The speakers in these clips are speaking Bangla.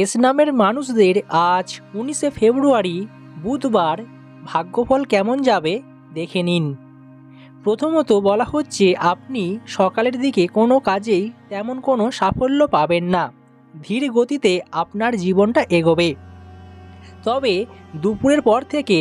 এস নামের মানুষদের আজ উনিশে ফেব্রুয়ারি বুধবার ভাগ্যফল কেমন যাবে দেখে নিন। প্রথমত বলা হচ্ছে আপনি সকালের দিকে কোনো কাজেই তেমন কোনো সাফল্য পাবেন না। ধীর গতিতে আপনার জীবনটা এগোবে। তবে দুপুরের পর থেকে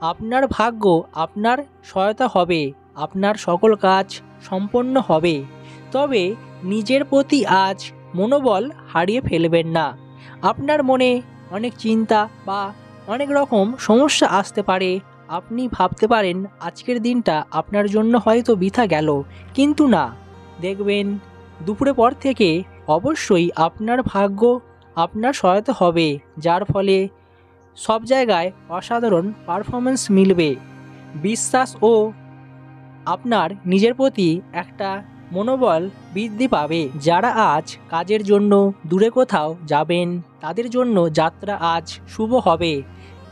আপনার ভাগ্য আপনার সহায়তা হবে, আপনার সকল কাজ সম্পন্ন হবে। তবে নিজের প্রতি আজ মনোবল হারিয়ে ফেলবেন না। আপনার মনে অনেক চিন্তা বা অনেক রকম সমস্যা আসতে পারে। আপনি ভাবতে পারেন, আজকের দিনটা আপনার জন্য হয়তো বৃথা গেল। কিন্তু না, দেখবেন দুপুরে পর থেকে অবশ্যই আপনার ভাগ্য আপনার সহায়তা হবে, যার ফলে সব জায়গায় অসাধারণ পারফরমেন্স মিলবে। বিশ্বাস ও আপনার নিজের প্রতি একটা মনোবল বৃদ্ধি পাবে। যারা আজ কাজের জন্য দূরে কোথাও যাবেন, তাদের জন্য যাত্রা আজ শুভ হবে।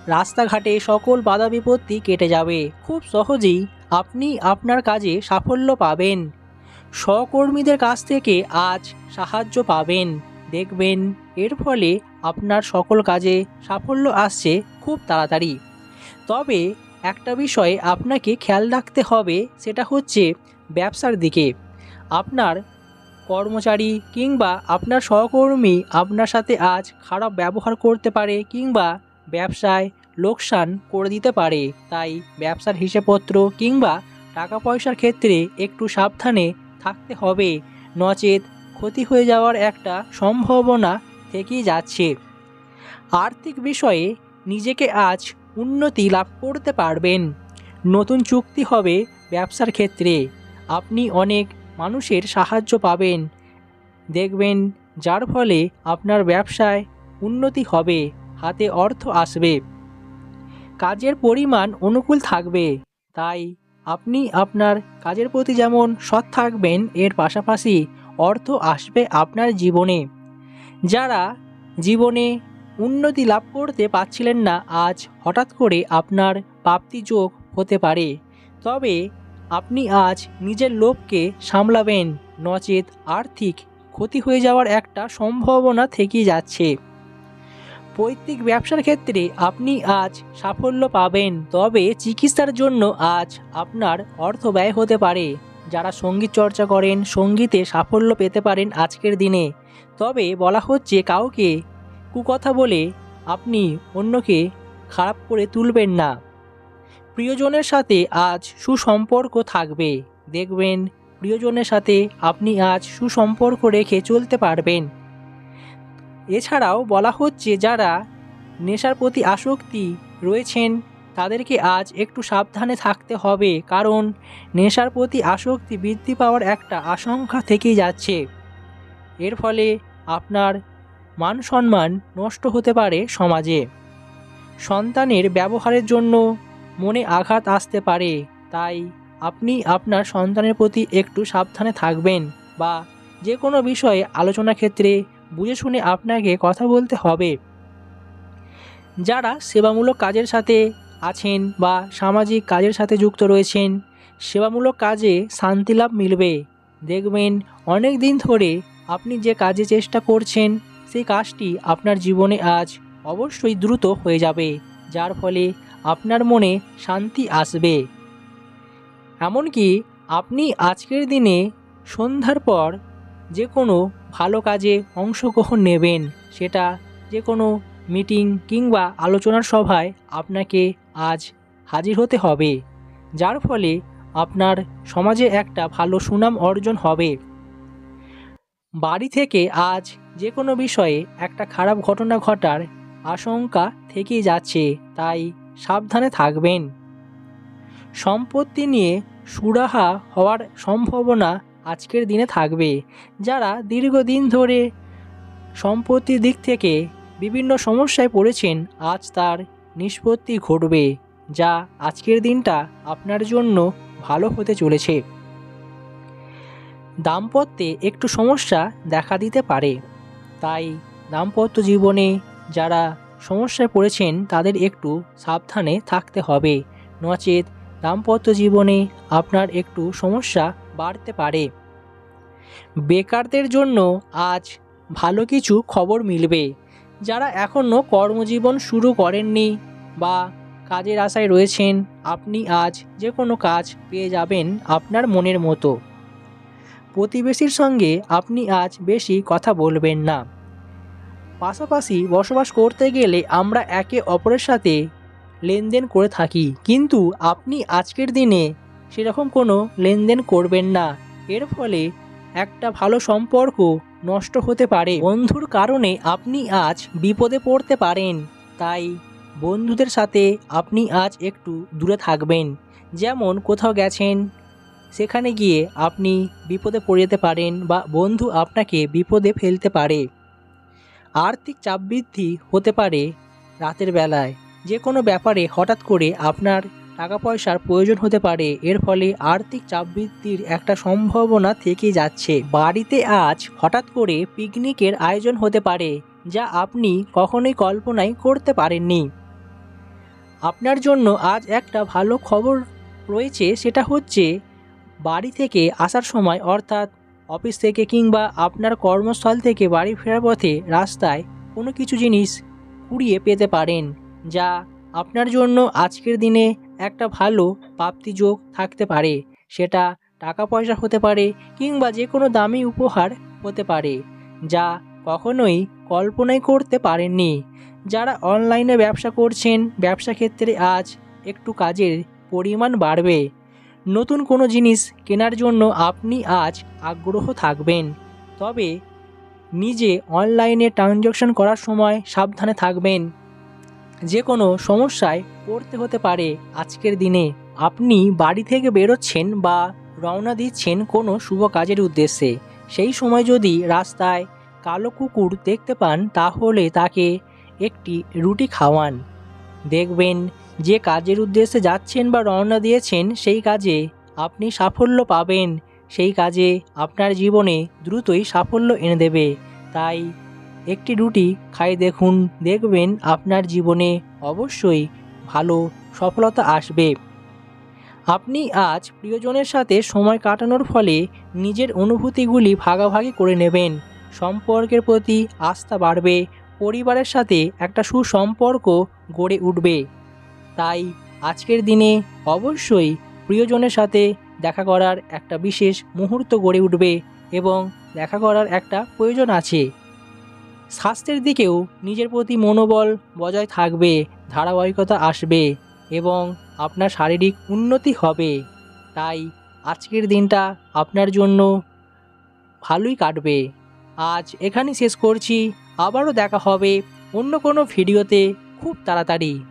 রাস্তাঘাটে সকল বাধা বিপত্তি কেটে যাবে। খুব সহজেই আপনি আপনার কাজে সাফল্য পাবেন। সহকর্মীদের কাছ থেকে আজ সাহায্য পাবেন। দেখবেন, এর ফলে আপনার সকল কাজে সাফল্য আসছে খুব তাড়াতাড়ি। তবে একটা বিষয়ে আপনাকে খেয়াল রাখতে হবে, সেটা হচ্ছে ব্যবসার দিকে। আপনার কর্মচারী কিংবা আপনার সহকর্মী আপনার সাথে আজ খারাপ ব্যবহার করতে পারে কিংবা ব্যবসায় লোকসান করে দিতে পারে। তাই ব্যবসার হিসেবপত্র কিংবা টাকা পয়সার ক্ষেত্রে একটু সাবধানে থাকতে হবে। নচেত ক্ষতি হয়ে যাওয়ার একটা সম্ভাবনা থেকেই যাচ্ছে। আর্থিক বিষয়ে নিজেকে আজ উন্নতি লাভ করতে পারবেন। নতুন চুক্তি হবে ব্যবসার ক্ষেত্রে। আপনি অনেক মানুষের সাহায্য পাবেন। দেখবেন, যার ফলে আপনার ব্যবসায় উন্নতি হবে, হাতে অর্থ আসবে। কাজের পরিমাণ অনুকূল থাকবে। তাই আপনি আপনার কাজের প্রতি যেমন সৎ থাকবেন, এর পাশাপাশি অর্থ আসবে আপনার জীবনে। যারা জীবনে উন্নতি লাভ করতে পারছিলেন না, আজ হঠাৎ করে আপনার প্রাপ্তি যোগ হতে পারে। তবে আপনি আজ নিজের লোভকে সামলাবেন, নচেত আর্থিক ক্ষতি হয়ে যাওয়ার একটা সম্ভাবনা থেকেই যাচ্ছে। পৈতৃক ব্যবসার ক্ষেত্রে আপনি আজ সাফল্য পাবেন, তবে চিকিৎসার জন্য আজ আপনার অর্থ ব্যয় হতে পারে। যারা সংগীত চর্চা করেন, সঙ্গীতে সাফল্য পেতে পারেন আজকের দিনে। তবে বলা হচ্ছে কাউকে কুকথা বলে আপনি অন্যকে খারাপ করে তুলবেন না। প্রিয়জনের সাথে আজ সুসম্পর্ক থাকবে। দেখবেন, প্রিয়জনের সাথে আপনি আজ সুসম্পর্ক রেখে চলতে পারবেন। এছাড়াও বলা হচ্ছে, যারা নেশার প্রতি আসক্তি রয়েছেন, তাদেরকে আজ একটু সাবধানে থাকতে হবে, কারণ নেশার প্রতি আসক্তি বৃদ্ধি পাওয়ার একটা আশঙ্কা থেকেই যাচ্ছে। এর ফলে আপনার মান সম্মান নষ্ট হতে পারে সমাজে। সন্তানের ব্যবহারের জন্য মনে আঘাত আসতে পারে। তাই আপনি আপনার সন্তানের প্রতি একটু সাবধানে থাকবেন বা যে কোনো বিষয়ে আলোচনা ক্ষেত্রে বুঝে শুনে আপনাকে কথা বলতে হবে। যারা সেবামূলক কাজের সাথে আছেন বা সামাজিক কাজের সাথে যুক্ত রয়েছেন, সেবামূলক কাজে শান্তি লাভ মিলবে। দেখবেন অনেক দিন ধরে আপনি যে কাজে চেষ্টা করছেন, সেই কাজটি আপনার জীবনে আজ অবশ্যই দ্রুত হয়ে যাবে। যার ফলে আপনার মনে শান্তি আসবে। এমনকি আপনি আজকের দিনে সন্ধ্যার পর যে কোনো ভালো কাজে অংশগ্রহণ নেবেন, সেটা যে কোনো মিটিং কিংবা আলোচনার সভায় আপনাকে আজ হাজির হতে হবে, যার ফলে আপনার সমাজে একটা ভালো সুনাম অর্জন হবে। বাড়ি থেকে আজ যে কোনো বিষয়ে একটা খারাপ ঘটনা ঘটার আশঙ্কা থেকেই যাচ্ছে, তাই সাবধানে থাকবেন। সম্পত্তি নিয়ে সুরাহা হওয়ার সম্ভাবনা আজকের দিনে থাকবে। যারা দীর্ঘদিন ধরে সম্পত্তির দিক থেকে বিভিন্ন সমস্যায় পড়েছেন, আজ তার নিষ্পত্তি ঘটবে, যা আজকের দিনটা আপনার জন্য ভালো হতে চলেছে। দাম্পত্যে একটু সমস্যা দেখা দিতে পারে। তাই দাম্পত্য জীবনে যারা সমস্যায় পড়েছেন তাদের একটু সাবধানে থাকতে হবে। নচেত দাম্পত্য জীবনে আপনার একটু সমস্যা বাড়তে পারে। বেকারদের জন্য আজ ভালো কিছু খবর মিলবে। যারা এখনও কর্মজীবন শুরু করেননি বা কাজের আশায় রয়েছেন, আপনি আজ যে কোনো কাজ পেয়ে যাবেন আপনার মনের মতো। প্রতিবেশীর সঙ্গে আপনি আজ বেশি কথা বলবেন না। পাশাপাশি বসবাস করতে গেলে আমরা একে অপরের সাথে লেনদেন করে থাকি। কিন্তু আপনি আজকের দিনে সেরকম কোনো লেনদেন করবেন না। এর ফলে একটা ভালো সম্পর্ক নষ্ট হতে পারে। বন্ধুর কারণে আপনি আজ বিপদে পড়তে পারেন। তাই বন্ধুদের সাথে আপনি আজ একটু দূরে থাকবেন। যেমন কোথাও গেছেন, সেখানে গিয়ে আপনি বিপদে পড়ে যেতে পারেন বা বন্ধু আপনাকে বিপদে ফেলতে পারে। আর্থিক চাপ বৃদ্ধি হতে পারে রাতের বেলায়। যে কোনো ব্যাপারে হঠাৎ করে আপনার টাকা পয়সার প্রয়োজন হতে পারে। এর ফলে আর্থিক চাপ বৃদ্ধির একটা সম্ভাবনা থেকে যাচ্ছে। বাড়িতে আজ হঠাৎ করে পিকনিকের আয়োজন হতে পারে, যা আপনি কখনোই কল্পনাই করতে পারেননি। আপনার জন্য আজ একটা ভালো খবর রয়েছে, সেটা হচ্ছে বাড়ি থেকে আসার সময়, অর্থাৎ অফিস থেকে কিংবা আপনার কর্মস্থল থেকে বাড়ি ফেরার পথে রাস্তায় কোনো কিছু জিনিস কুড়িয়ে পেতে পারেন, যা আপনার জন্য আজকের দিনে একটা ভালো প্রাপ্তিযোগ থাকতে পারে। সেটা টাকা পয়সা হতে পারে কিংবা যে কোনো দামি উপহার হতে পারে, যা কখনোই কল্পনাই করতে পারেননি। যারা অনলাইনে ব্যবসা করছেন, ব্যবসা ক্ষেত্রে আজ একটু কাজের পরিমাণ বাড়বে। নতুন কোনো জিনিস কেনার জন্য আপনি আজ আগ্রহ থাকবেন। তবে নিজে অনলাইনে ট্রানজ্যাকশন করার সময় সাবধানে থাকবেন। যে কোনো সমস্যায় পড়তে হতে পারে আজকের দিনে। আপনি বাড়ি থেকে বেরোচ্ছেন বা রওনা দিচ্ছেন কোনো শুভ কাজের উদ্দেশ্যে। সেই সময় যদি রাস্তায় কালো কুকুর দেখতে পান, তাহলে তাকে একটি রুটি খাওয়ান। দেখবেন যে কাজের উদ্দেশ্যে যাচ্ছেন বা রওনা দিয়েছেন, সেই কাজে আপনি সাফল্য পাবেন। সেই কাজে আপনার জীবনে দ্রুতই সাফল্য এনে দেবে। তাই একটি রুটি খাই দেখুন, দেখবেন আপনার জীবনে অবশ্যই ভালো সফলতা আসবে। আপনি আজ প্রিয়জনের সাথে সময় কাটানোর ফলে নিজের অনুভূতিগুলি ভাগাভাগি করে নেবেন। সম্পর্কের প্রতি আস্থা বাড়বে, পরিবারের সাথে একটা সুসম্পর্ক গড়ে উঠবে। তাই আজকের দিনে অবশ্যই প্রিয়জনের সাথে দেখা করার একটা বিশেষ মুহূর্ত গড়ে উঠবে এবং দেখা করার একটা প্রয়োজন আছে। স্বাস্থ্যের দিকেও নিজের প্রতি মনোবল বজায় থাকবে, ধারাবাহিকতা আসবে এবং আপনার শারীরিক উন্নতি হবে। তাই আজকের দিনটা আপনার জন্য ভালোই কাটবে। আজ এখানেই শেষ করছি। আবারও দেখা হবে অন্য কোনো ভিডিওতে খুব তাড়াতাড়ি।